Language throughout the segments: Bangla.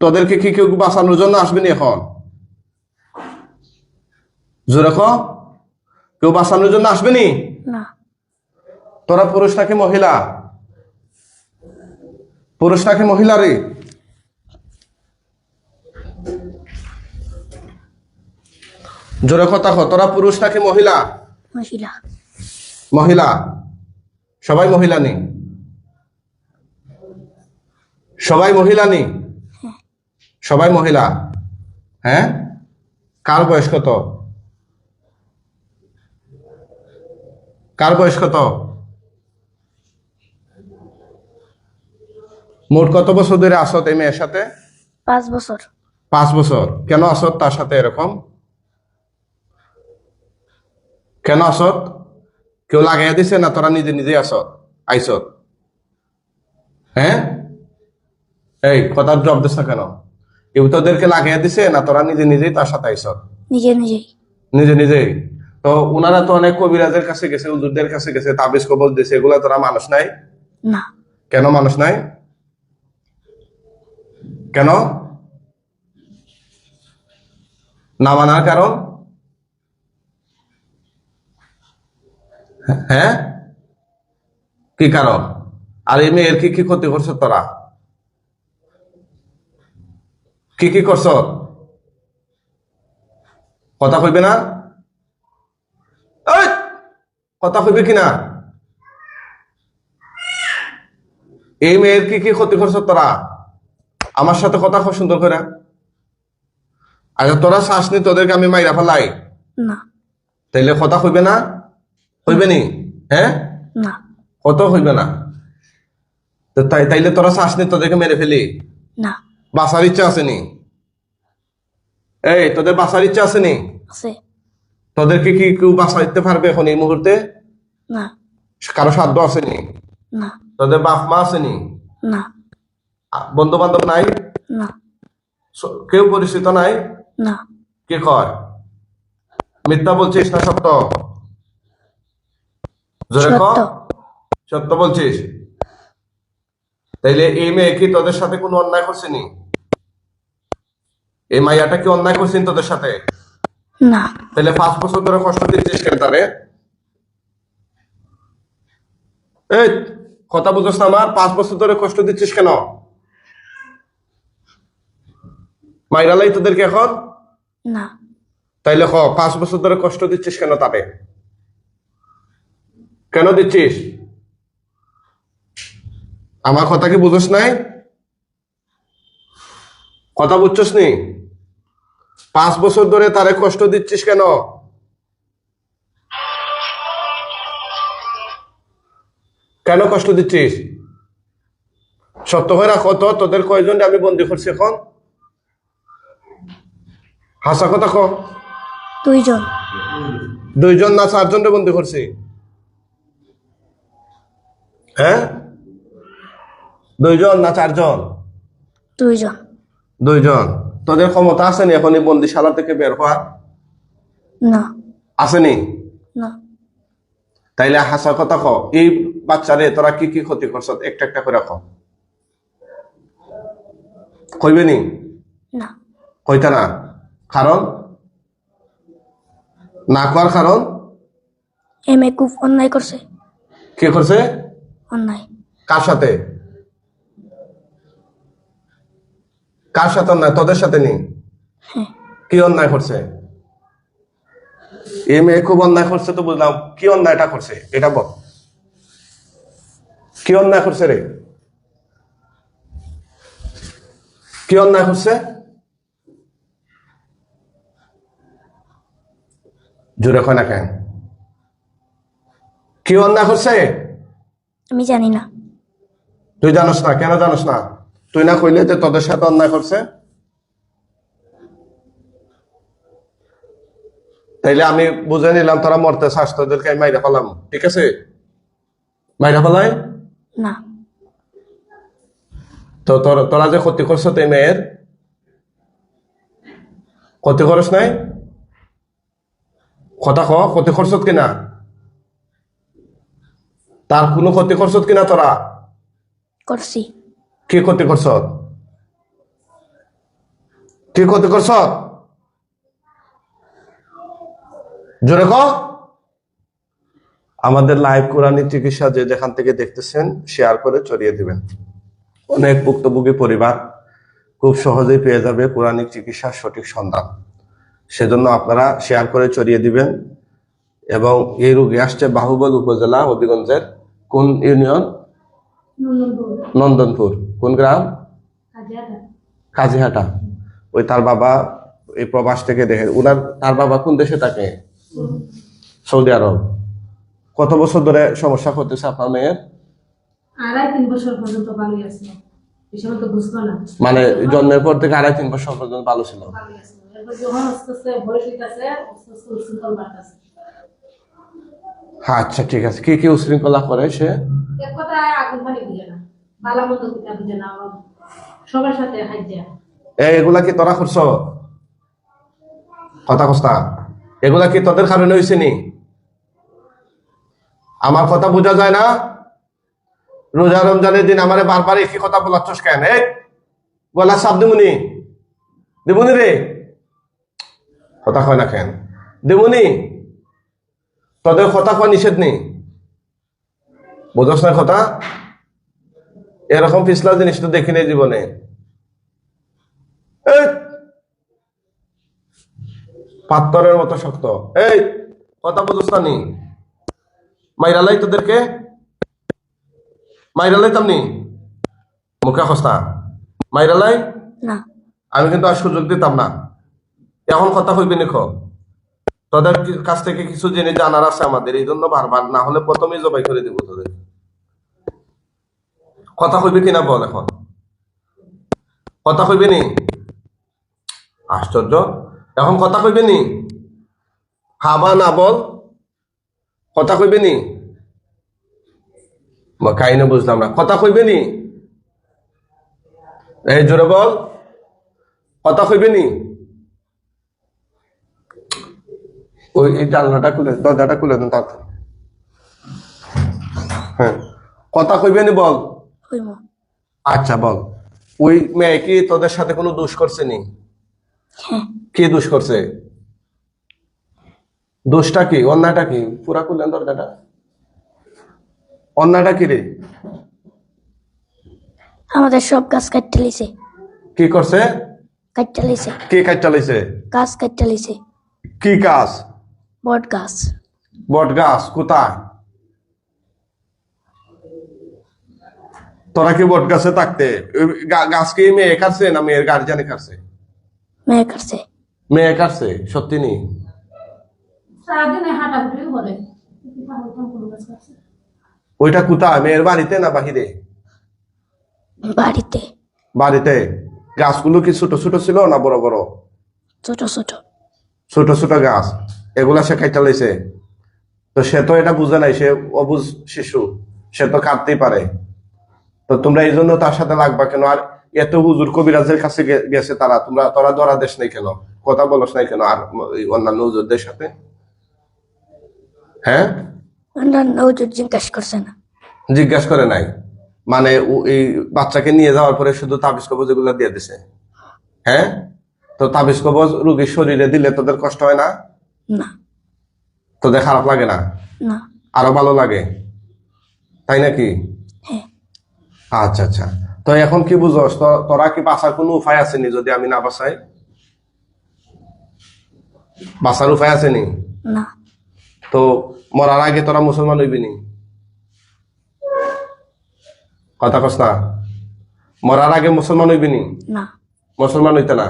তোদেরকে কি কেউ বাঁচানোর জন্য আসবেনি এখন? জোরে কেউ বাঁচানোর জন্য আসবেনি তোরা পুরুষ নাকি মহিলা? পুরুষ নাকি মহিলা রে? জোরে কথা কো তোরা পুরুষ নাকি মহিলা? মহিলা। মহিলা। সবাই মহিলা নেই সবাই মহিলা নেই সবাই মহিলা? হ্যাঁ? কার বয়স কত? কার বয়স কত? মোট কত বছর ধরে আসত এই মেয়ের সাথে? পাঁচ বছর। পাঁচ বছর। কেন আসত তার সাথে এরকম? কেন আসত কেউ লাগাইয়া দিছে না তোরা নিজে নিজে আসত আইসত হ্যাঁ? এই কথার জব দিস না কেন? কেউ তোদেরকে লাগাইয়া দিছে না তোরা নিজে নিজেই তার সাথে আইসত নিজে নিজেই। নিজে নিজেই? তো ওনারা তো অনেক কবিরাজের কাছে গেছে হুজুরদের কাছে গেছে তাবিজ কবল দিছে এগুলা তোরা মানুষ নাই? না। কেন মানুষ নাই? কেন? না মানার কারণ? হ্যাঁ? কি কারণ? আর এই মেয়ের কি কি ক্ষতি করছ তোরা? কি কি করছ? কথা কইবে না? কথা কইবে কিনা? এই মেয়ের কি কি ক্ষতি করছ তোরা? আমার সাথে কথা খুব সুন্দর করে। আচ্ছা তোরা শ্বাস নি তোদেরকে আমি মাইরা ফেলাই? না। তাইলে কথা হইবে না? হইবে নি? হ্যাঁ? না। কত হইবে না? তাইলে তোরা শ্বাস নি তোদেরকে মেরে ফেলি? না। বাঁচার ইচ্ছা আছে নি? এই তোদের বাঁচার ইচ্ছা আছে নি? আছে। তোদেরকে কি কেউ বাঁচাইতে পারবে এখন এই মুহূর্তে? না। কারও সাধ্য আছে নি? তোদের বাপ মা আছে নি? বন্ধু বান্ধব নাই? না। কেউ পরিচিত নাই? না। কে কয়? মিথ্যা বলছিস না সত্য? জোরে সত্য বলছিস? তাইলে এই মেয়ে কি তোদের সাথে কোনো অন্যায় করছেনি এই মাইয়াটা কি অন্যায় করছেন তোদের সাথে? না। তাহলে পাঁচ বছর ধরে কষ্ট দিচ্ছিস কেন তারে? এই কথা বুঝছ না আমার পাঁচ বছর ধরে কষ্ট দিচ্ছিস কেন? মাইরালাই তোদেরকে এখন? না। তাইলে ক পাঁচ বছর ধরে কষ্ট দিচ্ছিস কেন তারে? কেন দিচ্ছিস? আমার কথা কি বুঝোস নাই? কথা বুঝছস নি? পাঁচ বছর ধরে তারে কষ্ট দিচ্ছিস কেন? কেন কষ্ট দিচ্ছিস? সত্য হয়ে রাখো তো তোদের কয়জন আমি বন্দি করছি এখন? হাসা কথা কো। দুইজন। দুইজন না চারজন রে বন্দি করছি? হ্যাঁ? দুইজন না চারজন? দুইজন। দুইজন। তোদের ক্ষমতা আসেনি এখন এই বন্দিশালা থেকে বের হওয়ার না। আসেনি না? তাইলে হাসা কথা ক। এই বাচ্চারে তোরা কি কি ক্ষতি করছ একটা একটা করে ক। কইবে নি? না। কইতা না? কারণ? না করার কারণ? এ মেয়ে খুব অন্যায় করছে। কে করছে? অন্যায়। কার সাথে? কার সাথে অন্যায়? তোদের সাথে নেই? হ্যাঁ। কি অন্যায় করছে? এ মেয়ে খুব অন্যায় করছে তো বুঝলাম কি অন্যায়টা করছে? এটা বল। কি অন্যায় করছে রে? কি অন্যায় করছে? জোরে কয় না কেন? কি অন্যায় করছে? আমি জানি না। তুই জানোস না? কেন জানোস না? তুই না কইলে যে তোদের সাথে অন্যায় করছে? তাইলে আমি বুঝে নিলাম তোরা মরতে চাস তোদেরকে আমি মাইরা ফেলাম। ঠিক আছে? মাইরা ফেলাই? না। তো তোর তোরা যে ক্ষতি করছ তো মেয়ের ক্ষতি করস নাই? কথা ক ক্ষতি করছত কিনা? তার কোনো ক্ষতি করছত কিনা তোরা? করছি। কি ক্ষতি করছত কি ক্ষতি করছ? জোরে ক। আমাদের লাইভ কোরআনী চিকিৎসা যে যেখান থেকে দেখতেছেন শেয়ার করে ছড়িয়ে দিবেন। অনেক ভুক্তভোগী পরিবার খুব সহজেই পেয়ে যাবে কোরআনিক চিকিৎসার সঠিক সন্ধান। সেজন্য আপনারা শেয়ার করে ছড়িয়ে দিবেন এবং এই রোগী আসছে বাহুবল উপজেলা হবিগঞ্জের কোন ইউনিয়ন নন্দনপুর। কোন গ্রাম? কাজিহাটা ওই তার বাবা এই প্রবাস থেকে দেখে উনার তার বাবা কোন দেশে থাকে? Saudi Arab. কত বছর ধরে সমস্যা করতেছে আপনার মেয়ের? আড়াই তিন বছর পর্যন্ত ভালোই আছে। এই সময় তো বুঝতো না। মানে জন্মের পর থেকে আড়াই তিন বছর পর্যন্ত ভালো ছিল? আচ্ছা ঠিক আছে। কি কি উশৃঙ্খলা করে সে? এক কথায় আগুন বুঝে না। কি কথা এগুলা কি আমার কথা বোঝা যায় না? রোজা রমজানের দিন আমারে বারবার একই কথা বলাচ্ছস কেন? এই, গলা সাপ দিমুনি। দিমুনি রে। কথা কয় না কেন? দিমুনি। তোদের কথা কয় নিষেধ নেই। বোঝস না কথা? এরকম পিছলা জিনিস তো দেখিনি জীবনে। এই! পাত্তরের মতো শক্ত। এই কথা বুঝছ নি মাইরালাই তোদেরকে। মাইরালাই তামনি? মুখে খস্তা মাইরালাই আমি কিন্তু আর সুযোগ দিতাম না। এখন কথা কইবি নিখ তোদের কাছ থেকে কিছু জিনিস জানার আছে আমাদের এই জন্য বারবার না হলে প্রথমেই জবাই করে দিব তোদের। কথা কইবি কিনা বল এখন। কথা কইবি নি? আশ্চর্য। এখন কথা কইবি নি? হাবা না বল। কথা কইবি নি? কাহিনী বুঝলাম না। কথা কইবি নি? এই জোরে বল। কথা কইবি নি? ওই এই জানলাটা খুলে দরজাটা খুলে দেন তাড়াতাড়ি। হ্যাঁ। কথা কইবে নি বল। হইব। আচ্ছা বল। ওই মেয়ে কি তোদের সাথে কোনো দোষ করছে নি? হ্যাঁ। কি দোষ করছে? দোষটা কি? অন্যায়টা কি? পুরা খুললেন দরজাটা? অন্যায়টা কি রে? আমাদের সব গাছ কাটতে লিছে কি করছে? কাটতে লিছে কে কাটতে লিছে গাছ কাটতে লিছে কি কাজ বট গাছ। বট গাছ কোথায়? তোরা কি বট গাছে থাকতে? গাছ কি মেয়ে কাটছে না মেয়ের গার্জিয়ানে কাটছে মেয়ে কাটছে মেয়ে কাটছে সত্যি নি? ওইটা কোথায়? মেয়ের বাড়িতে না বাহিরে? বাড়িতে। বাড়িতে। গাছগুলো কি ছোট ছোট ছিল না বড় বড়? ছোট ছোট। ছোট ছোট গাছ। এগুলা সে কাইটা লাইছে। তো সে তো এটা বুঝে নাই সে অবুজ শিশু। সে তো কাটতেই পারে। তো তোমরা এই জন্য তার সাথে লাগবা কেন? আর এত হুজুর কবিরাজের কাছে গেছে তারা। তোমরা তোরা ধরা দেশ নাই কেন? কথা বলস নাই কেন আর অন্যান্য হুজুরদের সাথে? হ্যাঁ? অন্যান্য হুজুর জিজ্ঞাসা করছে না। জিজ্ঞাসা করে নাই। মানে এই বাচ্চাকে নিয়ে যাওয়ার পরে শুধু তাবিজ কবজ এগুলো দিয়ে দিছে। হ্যাঁ? তো তাবিজ কবজ রোগীর শরীরে দিলে তোদের কষ্ট হয় না? না। তোদের খারাপ লাগে না। আরও ভালো লাগে? তাই নাকি? আচ্ছা আচ্ছা। তো এখন কি বুঝোস? তো- তোরা কি বাঁচার কোনো উপায় আসেনি যদি আমি না বাঁচাই? বাঁচার উপায় আসেনি তো মরার আগে তোরা মুসলমান হইবি নি? কথা কস না। মরার আগে মুসলমান হইবি নি? মুসলমান হইতে না?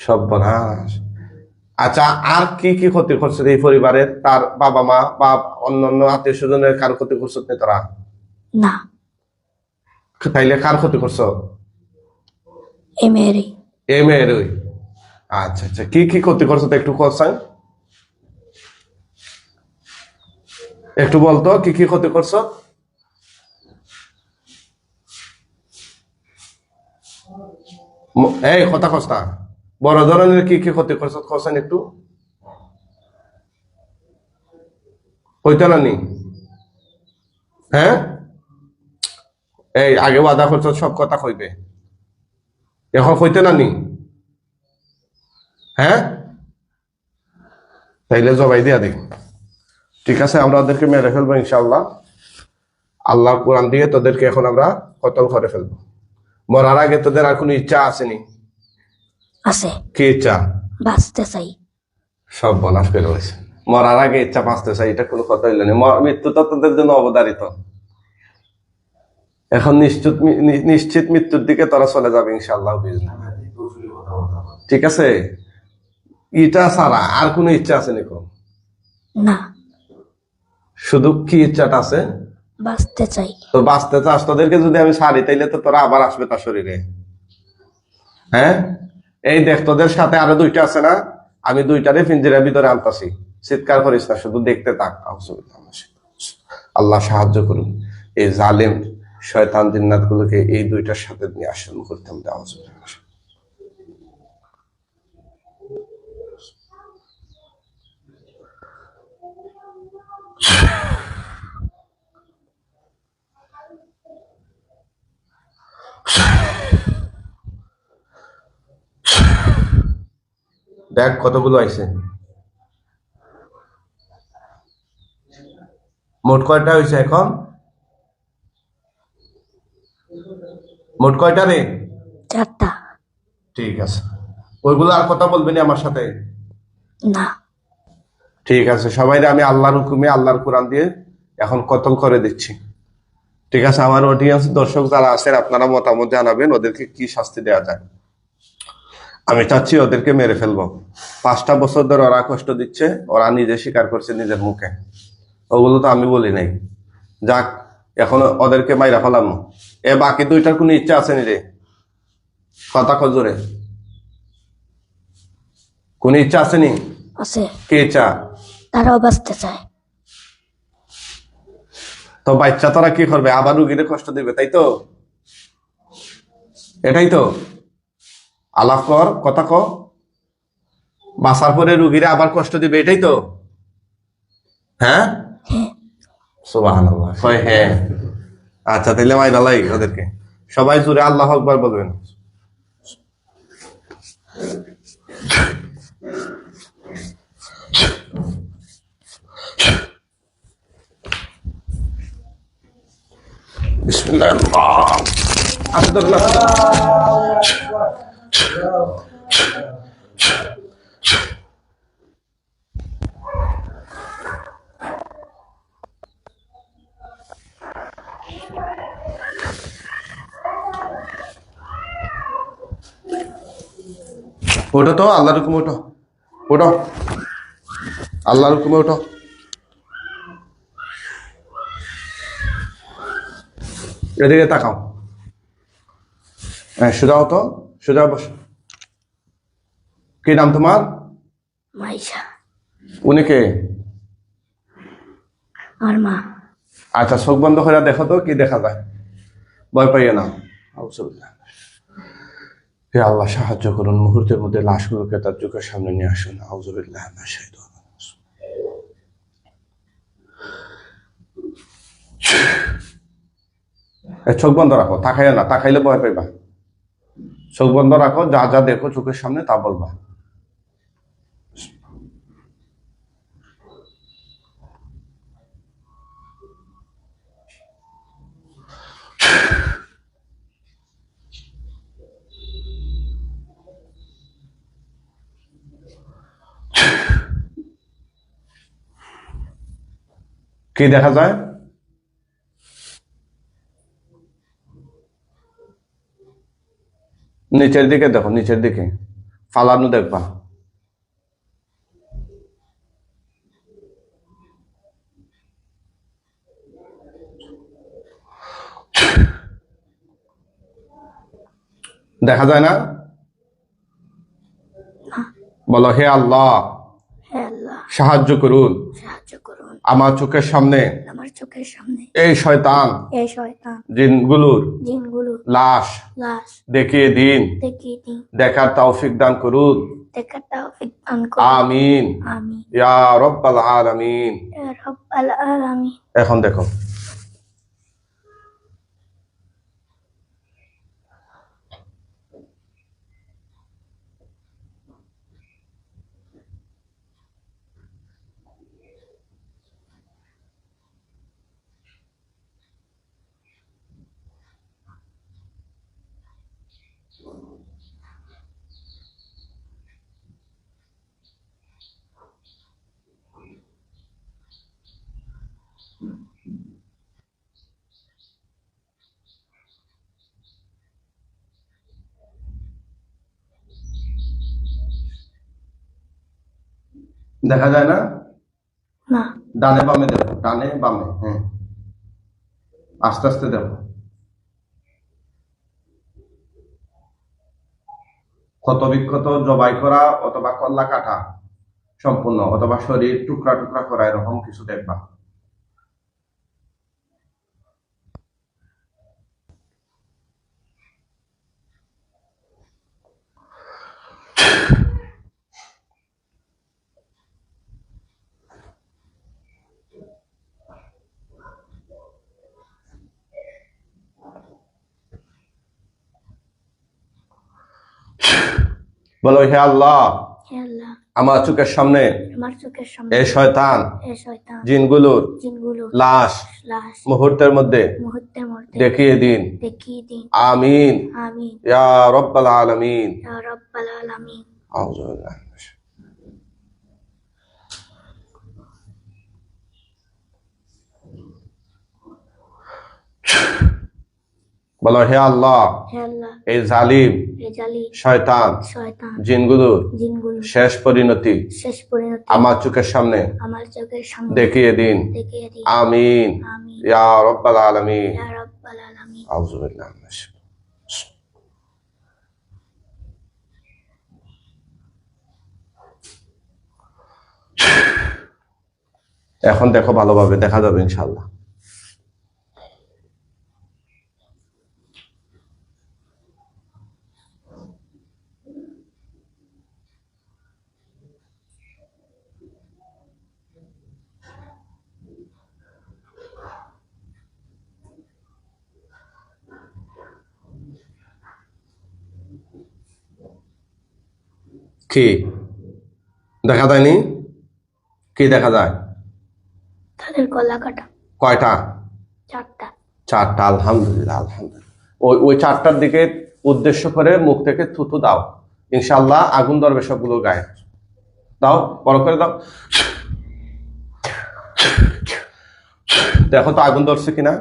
সব বনাস আচ্ছা আর কি কি ক্ষতি করছে এই পরিবারের? তার বাবা মা বা অন্যান্য আত্মীয় স্বজনের কার ক্ষতি করছ তোরা? না। তাইলে কার ক্ষতি করছ? এই মেয়েরই এ মেয়ের আচ্ছা আচ্ছা। কি কি ক্ষতি করছ তো একটু করছাই একটু বলতো কি কি ক্ষতি করছ? এই কথা কস্তা বড় ধরনের কি কি ক্ষতি করছ করছেন একটু। হইতে না নি হ্যাঁ? এই আগে ওয়াদা করছ সব কথা কইবে। এখন হইতে না নি হ্যাঁ? তাইলে জবাই দিয়া দিই ঠিক আছে আমরা ওদেরকে মেরে ফেলব ইনশাল্লাহ আল্লাহর কোরআন দিয়ে তোদেরকে এখন আমরা কতল করে ফেলব। মরার আগে তোদের আর কোনো ইচ্ছা আসেনি? আছে। কি ইচ্ছা? বাঁচতে চাই। সব বনাস পেরে হয়েছে। মরার আগে ইচ্ছা বাঁচতে চাই এটা কোনো কথা হইল না। মৃত্যু তো তোদের জন্য অবধারিত। এখন নিশ্চিত নিশ্চিত মৃত্যুর দিকে তোরা চলে যাবে ইনশাল্লাহ ঠিক আছে? ইটা ছাড়া আর কোনো ইচ্ছা আছে নাকি? না। শুধু কি ইচ্ছাটা আছে? বাঁচতে চাই। তো বাঁচতে চাস তোদেরকে যদি আমি ছাড়ি তাইলে তো তোরা আবার আসবে তার শরীরে। হ্যাঁ? এই দেখ তোদের সাথে আরও দুইটা আছে না? আমি দুইটারে পিঞ্জিরার ভিতরে আনতাছি। চিৎকার করিস না শুধু দেখতে থাক। আল্লাহ সাহায্য করুন। এই জালেম শয়তান জিন্নাত গুলোকে এই দুইটার সাথে নিয়ে আসেন করতাম মিনাশ দেখ কতগুলো আইছে। মোট কয়টা হয়েছে এখন? মোট কয়টা রে? চারটা। ঠিক আছে। ওইগুলো আর কথা বলবেনি আমার সাথে? না। ঠিক আছে সবাই আমি আল্লাহর হুকুমে আল্লাহর কোরআন দিয়ে এখন কতল করে দিচ্ছি। ঠিক আছে আমার অডিয়েন্স দর্শক যারা আছেন আপনারা মতামত জানাবেন ওদেরকে কি শাস্তি দেওয়া যায়। আমি চাচ্ছি ওদেরকে মেরে ফেলব। পাঁচটা বছর ধরে ওরা কষ্ট দিচ্ছে ওরা নিজে স্বীকার করছে নিজের মুখে। ওগুলো তো আমি বলি নাই। যাক এখন ওদেরকে মাইরা ফেলাম। এ বাকি দুইটার কোনো ইচ্ছা আছে নি রে? কথা খজরে কোন ইচ্ছা আসেনি আছে। কি ইচ্ছা? তারাও বাঁচতে চায়। তো বাচ্চা তারা কি করবে? আবার রুগীরে কষ্ট দিবে তাই তো? এটাই তো। আলাপ কর কথা কর বাসার পরে রুগীরে আবার কষ্ট দিবে এটাই তো। হ্যাঁ? সুবাহান কয় হ্যাঁ। আচ্ছা তাহলে মাই ডালাই ওদেরকে। সবাই জুড়ে আল্লাহ আকবার বলবেন। বিসমিল্লাহ ওটা তো আল্লাহর হুকুমে ওঠো। ওঠো। আল্লাহর হুকুমে ওঠো। এদিকে তাকাও। হ্যাঁ সোজা হতো সোজা বস। কি নাম তোমার? মাইশা। উনি কে? মা। আচ্ছা চোখ বন্ধ করে দেখো তো কি দেখা যায়। ভয় পাইয়ে না। হে আল্লাহ, সাহায্য করুন। মুহূর্তের মধ্যে লাশগুলোকে তার চোখের সামনে নিয়ে আসুন। আউজুবিল্লাহ চোখ বন্ধ রাখো তাকাইয়া না, তাকাইলে ভয় পাইবা। চোখ বন্ধ রাখো, যা যা দেখো চোখের সামনে তা বলবা। কি দেখা যায়? নিচের দিকে দেখো নিচের দিকে। ফালানো দেখবা। দেখা যায় না? বলো হে আল্লাহ। হে আল্লাহ। সাহায্য করুন। সাহায্য করুন। আমার চোখের সামনে। আমার চোখের সামনে। এই শয়তান। এই শয়তান। জিনগুলোর জিনগুলো লাশ। লাশ। দেখিয়ে দিন। দেখিয়ে দিন। দেখার তৌফিক দান করুন। দেখার তৌফিক দান করুন। আমিন। আমিন। ইয়া রব্বাল আলামিন। ইয়া রব্বাল আলামিন। এখন দেখো। দেখা যায় না? না। ডানে বামে দেখো ডানে বামে হ্যাঁ। আস্তে আস্তে দেখো ক্ষত বিক্ষত জবাই করা অথবা কল্লা কাটা সম্পূর্ণ অথবা শরীর টুকরা টুকরা করা এরকম কিছু দেখবা। বলো হে আল্লাহ আমার চোখের সামনে এই শয়তান এ শয়তান জিনগুলোর লাশ লাশ মুহূর্তের মধ্যে দেখিয়ে দিন। আমিন। আমিন। ইয়া রব্বাল আলামিন। ইয়া রাব্বাল আলামিন। আউযু বিল্লাহি। বলো হে আল্লাহ এই জালিম শয়তান জিনগুলোর জিনগুলো শেষ পরিণতি আমার চোখের সামনে দেখিয়ে দিন। আমিন। ইয়া রব্বাল আলামিন। এখন দেখো ভালোভাবে দেখা যাবে ইনশাআল্লাহ। কি? দেখা যায়নি? কি দেখা যায়? তাদের গলা কাটা। কয়টা? চারটা। চারটা আলহামদুলিল্লাহ আলহামদুলিল্লাহ। ওই ওই চারটার দিকে উদ্দেশ্য করে মুখ থেকে থুতু দাও। ইনশাল্লাহ আগুন ধরবে সবগুলো গায়ে। দাও বড় করে দাও। দেখো তো আগুন ধরছে কিনা?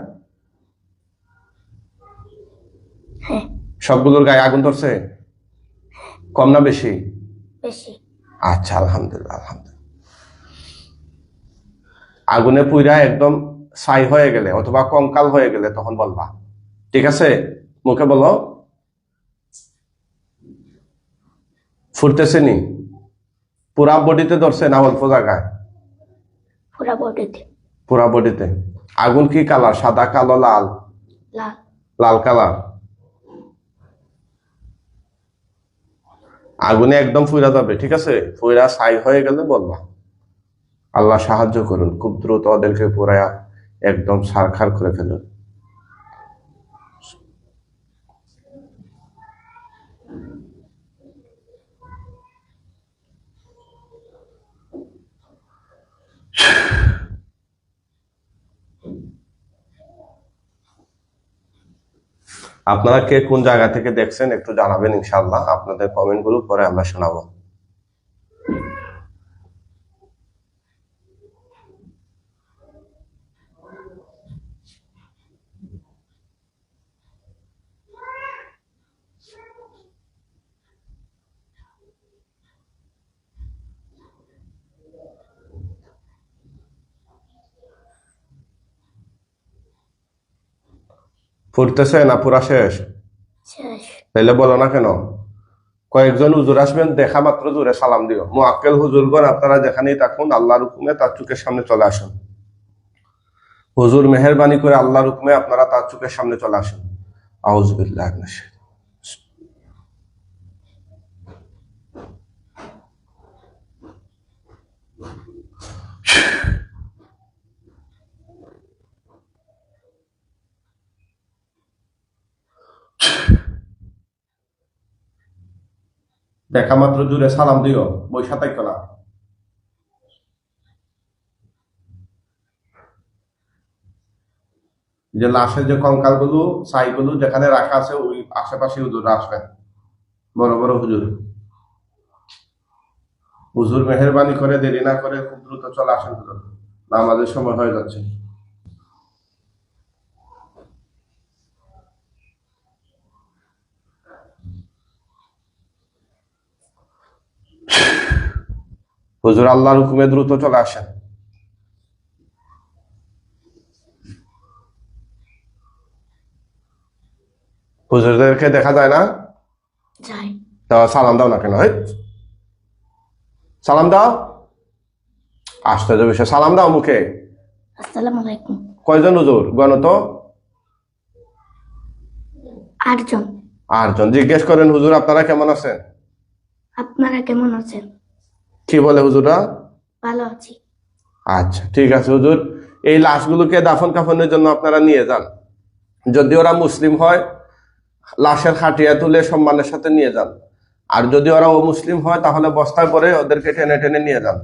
হ্যাঁ। সবগুলোর গায়ে আগুন ধরছে? কম না বেশি? বেশি। আচ্ছা আলহামদুলিল্লাহ আলহামদুলিল্লাহ। আগুনে পুইরা একদম ছাই হয়ে গেলে অথবা কঙ্কাল হয়ে গেলে তখন বলবা। ঠিক আছে? মুখে বলো। ফুটতেছে নি? পুরা বডিতে ধরছে না অল্প জায়গায়? পুরা বডিতে। পুরা বডিতে। আগুন কি কালার? সাদা কালো লাল? লাল। লাল কালার? আগুনে একদম ফুইরা যাবে, ঠিক আছে? ফুইরা ছাই হয়ে গেলে বলবা। আল্লাহ সাহায্য করুন, খুব দ্রুত ওদেরকে পুরায়া একদম সারখার করে ফেলুন। আপনারা কে কোন জায়গা থেকে দেখছেন একটু জানাবেন ইনশাল্লাহ আপনাদের কমেন্টগুলো পরে আমরা শোনাবো। ফুটতেছে না পুরা শেষ? শেষ। তাইলে বলো না কেন? কয়েকজন হুজুর আসবেন দেখা মাত্র জোরে সালাম দিও। মোয়াক্কেল হুজুরগণ আপনারা যেখানেই থাকুন আল্লাহর হুকুমে তার চোখের সামনে চলে আসুন। হুজুর মেহরবানি করে আল্লাহর হুকুমে আপনারা তার চোখের সামনে চলে আসুন। আউজবিল্লাহ দেখা মাত্র জুড়ে সালাম দিও বৈশা তাইকো না। যে লাশের যে কঙ্কালগুলো ছাইগুলো যেখানে রাখা আছে, ওই আশেপাশে হুজুর আসবেন বড় বড় হুজুর। হুজুর মেহরবানি করে, দেরি না করে খুব দ্রুত চলে আসেন হুজুর। নামাজের সময় হয়ে যাচ্ছে। হুজুর আল্লাহর হুকুমে দ্রুত চলে আসেন। হুজুরদেরকে দেখা যায় না? তা সালাম দাও না কেন? সালাম দাও। আশ্চর্য বিষয় সালাম দাও মুখে। কয়জন হুজুর? গণত? আটজন। আটজন। জিজ্ঞেস করেন হুজুর আপনারা কেমন আছেন? আপনারা কেমন আছেন? কি বলে হুজুরা ভালো আছি। আচ্ছা ঠিক আছে হুজুর। এই লাশগুলোকে দাফন কাফনের জন্য আপনারা নিয়ে যান। যদি ওরা মুসলিম হয় লাশের খাটিয়া তুলে সম্মানের সাথে নিয়ে যান। আর যদি ওরা ও মুসলিম হয় তাহলে বস্তায় পরে ওদেরকে টেনে টেনে নিয়ে যান।